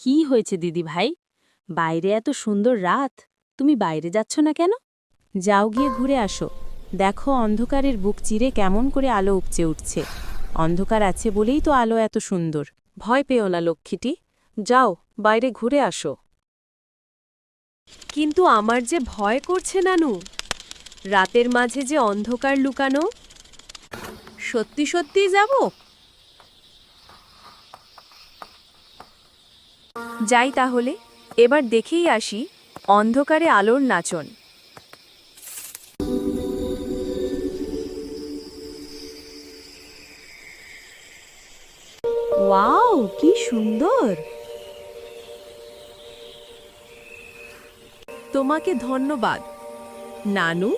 কি হয়েছে, দিদি ভাই? বাইরে এত সুন্দর রাত, তুমি বাইরে যাচ্ছ না কেন? যাও গিয়ে ঘুরে আসো। দেখো অন্ধকারের বুক চিরে কেমন করে আলো উপচে উঠছে। অন্ধকার আছে বলেই তো আলো এত সুন্দর। ভয় পেও না, লক্ষ্মীটি। যাও, বাইরে ঘুরে আসো। কিন্তু আমার যে ভয় করছে নানু, রাতের মাঝে যে অন্ধকার লুকানো, সত্যি সত্যি যাব? যাই তাহলে এবার দেখেই আসি অন্ধকারে আলোর নাচন। ওয়াও কি সুন্দর! তোমাকে ধন্যবাদ। নানু